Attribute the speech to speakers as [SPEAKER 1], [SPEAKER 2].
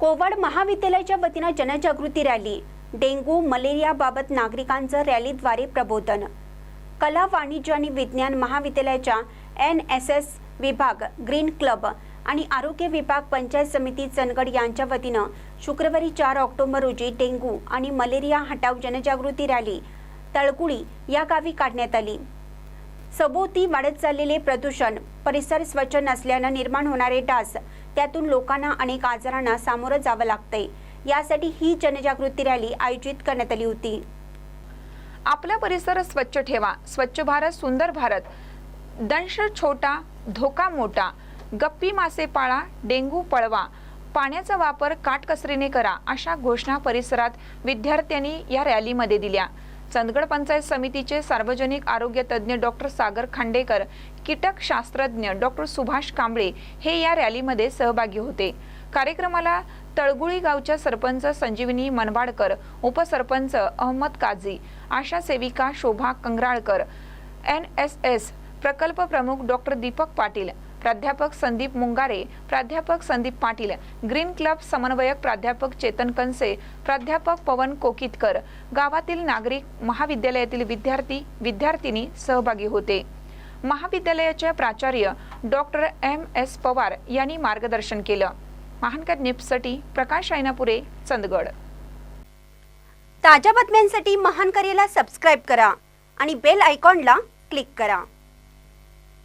[SPEAKER 1] कोवाड महाविद्यालयाच्या वतीनं जनजागृती रॅली डेंग्यू मलेरियाबाबत नागरिकांचं रॅलीद्वारे प्रबोधन. कला वाणिज्य आणि विज्ञान महाविद्यालयाच्या एन एस एस विभाग ग्रीन क्लब आणि आरोग्य विभाग पंचायत समिती चंदगड यांच्या वतीनं शुक्रवारी चार ऑक्टोबर रोजी डेंग्यू आणि मलेरिया हटाव जनजागृती रॅली तळकुळी या गावी काढण्यात आली. सभोवती वाढत चाललेले प्रदूषण परिसर स्वच्छ नसल्यानं निर्माण होणारे डास त्यातून लोकांना अनेक आजारांना सामोरं जावं लागतंय. यासाठी ही जनजागृती रॅली आयोजित करण्यात आली होती.
[SPEAKER 2] आपला परिसर स्वच्छ ठेवा. स्वच्छ भारत सुंदर भारत. दंश छोटा धोका मोठा. गप्पी मासे पाळा डेंगू पळवा. पाण्याचा वापर काटकसरीने करा अशा घोषणा परिसरात विद्यार्थ्यांनी या रॅलीमध्ये दिल्या. चंदगड पंचायत समितीचे सार्वजनिक आरोग्य तज्ज्ञ डॉक्टर सागर खांडेकर कीटक शास्त्रज्ञ डॉक्टर सुभाष कांबळे हे या रॅलीमध्ये सहभागी होते. कार्यक्रमाला तळगुळी गावच्या सरपंच संजीवनी मनवाडकर उपसरपंच अहमद काझी आशा सेविका Shobha Kangralkar N S S प्रकल्प प्रमुख डॉक्टर दीपक पाटील प्राध्यापक संदीप मुंगारे प्राध्यापक संदीप पाटील ग्रीन क्लब समन्वयक प्राध्यापक चेतन कनसे प्राध्यापक पवन कोकितकर गावातील नागरिक महाविद्यालयातील विद्यार्थी विद्यार्थिनी सहभागी होते. महाविद्यालयाचे प्राचार्य डॉक्टर एम. एस. पवार यांनी मार्गदर्शन केलं. महानकर निप्ससाठी प्रकाश रायनापुरे चंदगड.
[SPEAKER 1] ताज्या बातम्यांसाठी महान सबस्क्राईब करा आणि बेल आयकॉनला क्लिक करा.